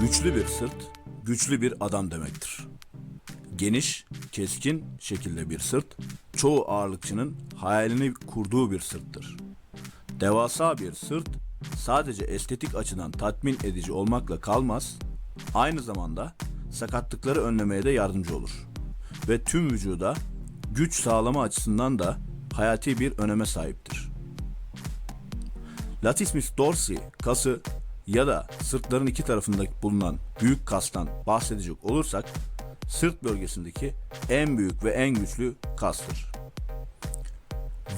Güçlü bir sırt, güçlü bir adam demektir. Geniş, keskin şekilde bir sırt, çoğu ağırlıkçının hayalini kurduğu bir sırttır. Devasa bir sırt, sadece estetik açıdan tatmin edici olmakla kalmaz, aynı zamanda sakatlıkları önlemeye de yardımcı olur. Ve tüm vücuda güç sağlama açısından da hayati bir öneme sahiptir. Latissimus dorsi kası ya da sırtların iki tarafında bulunan büyük kastan bahsedecek olursak sırt bölgesindeki en büyük ve en güçlü kastır.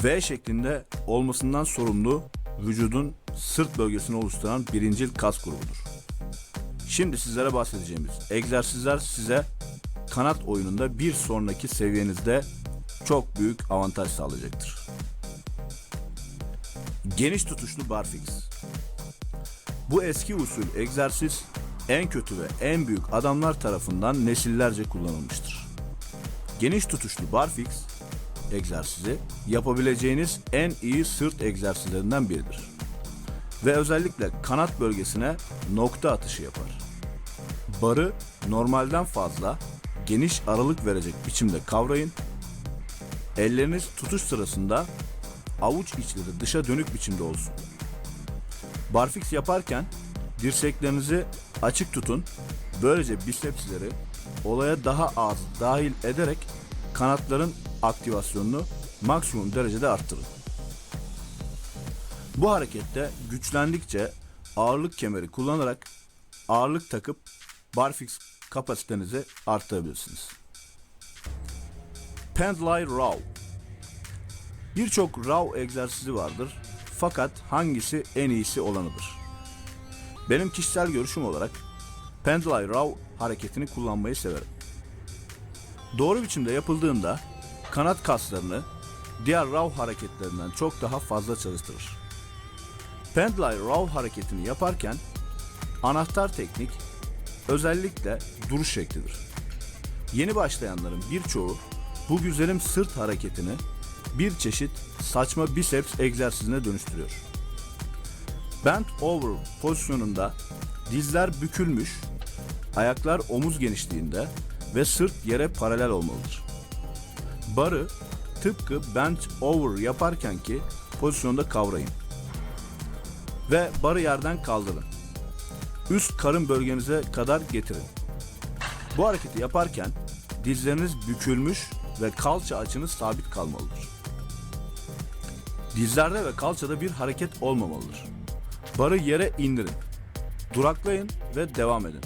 V şeklinde olmasından sorumlu vücudun sırt bölgesini oluşturan birincil kas grubudur. Şimdi sizlere bahsedeceğimiz egzersizler size kanat oyununda bir sonraki seviyenizde çok büyük avantaj sağlayacaktır. Geniş tutuşlu barfix. Bu eski usul egzersiz en kötü ve en büyük adamlar tarafından nesillerce kullanılmıştır. Geniş tutuşlu barfix egzersizi yapabileceğiniz en iyi sırt egzersizlerinden biridir. Ve özellikle kanat bölgesine nokta atışı yapar. Barı normalden fazla geniş aralık verecek biçimde kavrayın. Elleriniz tutuş sırasında avuç içleri dışa dönük biçimde olsun. Barfix yaparken dirseklerinizi açık tutun. Böylece bisepsleri olaya daha az dahil ederek kanatların aktivasyonunu maksimum derecede arttırın. Bu harekette güçlendikçe ağırlık kemeri kullanarak ağırlık takıp barfix kapasitenizi arttırabilirsiniz. Pendlay Row Birçok row egzersizi vardır fakat hangisi en iyisi olanıdır? Benim kişisel görüşüm olarak Pendlay Row hareketini kullanmayı severim. Doğru biçimde yapıldığında kanat kaslarını diğer row hareketlerinden çok daha fazla çalıştırır. Pendlay Row hareketini yaparken anahtar teknik özellikle duruş şeklidir. Yeni başlayanların birçoğu bu güzelim sırt hareketini bir çeşit saçma biceps egzersizine dönüştürüyor. Bent over pozisyonunda dizler bükülmüş, ayaklar omuz genişliğinde ve sırt yere paralel olmalıdır. Barı tıpkı bent over yaparkenki pozisyonda kavrayın. Ve barı yerden kaldırın. Üst karın bölgenize kadar getirin. Bu hareketi yaparken dizleriniz bükülmüş ve kalça açınız sabit kalmalıdır. Dizlerde ve kalçada bir hareket olmamalıdır. Barı yere indirin. Duraklayın ve devam edin.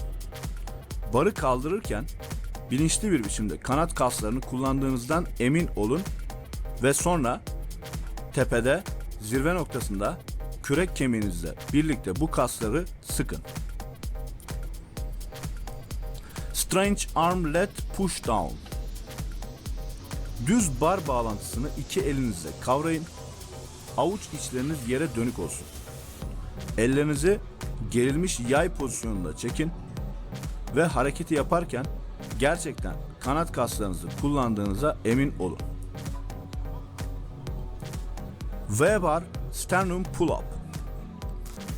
Barı kaldırırken bilinçli bir biçimde kanat kaslarını kullandığınızdan emin olun ve sonra tepede zirve noktasında kürek kemiğinizle birlikte bu kasları sıkın. Strange Arm Let Push Down Düz bar bağlantısını iki elinizle kavrayın. Avuç içleriniz yere dönük olsun. Ellerinizi gerilmiş yay pozisyonunda çekin ve hareketi yaparken gerçekten kanat kaslarınızı kullandığınıza emin olun. V-bar sternum pull-up.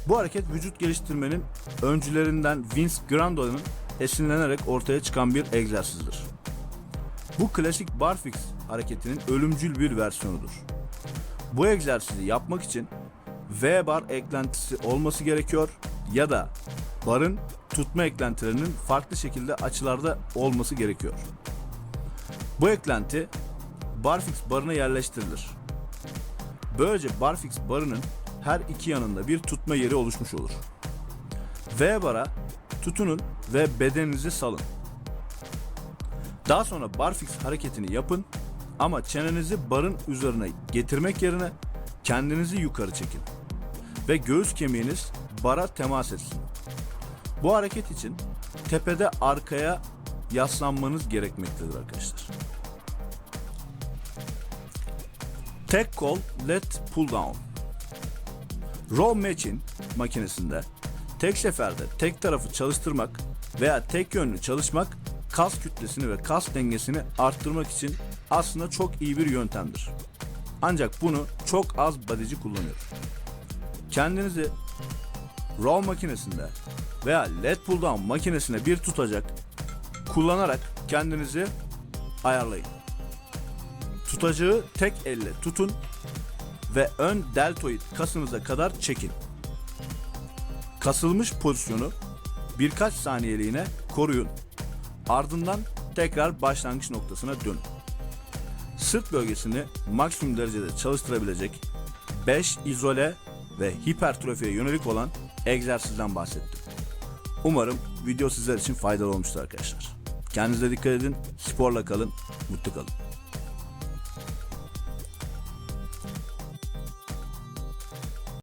Bu hareket vücut geliştirmenin öncülerinden Vince Grandola'nın esinlenerek ortaya çıkan bir egzersizdir. Bu klasik barfix hareketinin ölümcül bir versiyonudur. Bu egzersizi yapmak için V bar eklentisi olması gerekiyor ya da barın tutma eklentilerinin farklı şekilde açılarda olması gerekiyor. Bu eklenti barfix barına yerleştirilir. Böylece barfix barının her iki yanında bir tutma yeri oluşmuş olur. V bara tutunun ve bedeninizi salın. Daha sonra barfix hareketini yapın ama çenenizi barın üzerine getirmek yerine kendinizi yukarı çekin ve göğüs kemiğiniz bara temas etsin. Bu hareket için tepede arkaya yaslanmanız gerekmektedir arkadaşlar. Tek kol let pull down. Row matching makinesinde tek seferde tek tarafı çalıştırmak veya tek yönlü çalışmak kas kütlesini ve kas dengesini arttırmak için aslında çok iyi bir yöntemdir. Ancak bunu çok az bodyci kullanıyor. Kendinizi row makinesinde veya led pull down makinesine bir tutacak kullanarak kendinizi ayarlayın. Tutacağı tek elle tutun ve ön deltoid kasınıza kadar çekin. Kasılmış pozisyonu birkaç saniyeliğine koruyun. Ardından tekrar başlangıç noktasına dönün. Sırt bölgesini maksimum derecede çalıştırabilecek 5 izole ve hipertrofiye yönelik olan egzersizden bahsettim. Umarım video sizler için faydalı olmuştur arkadaşlar. Kendinize dikkat edin, sporla kalın, mutlu kalın.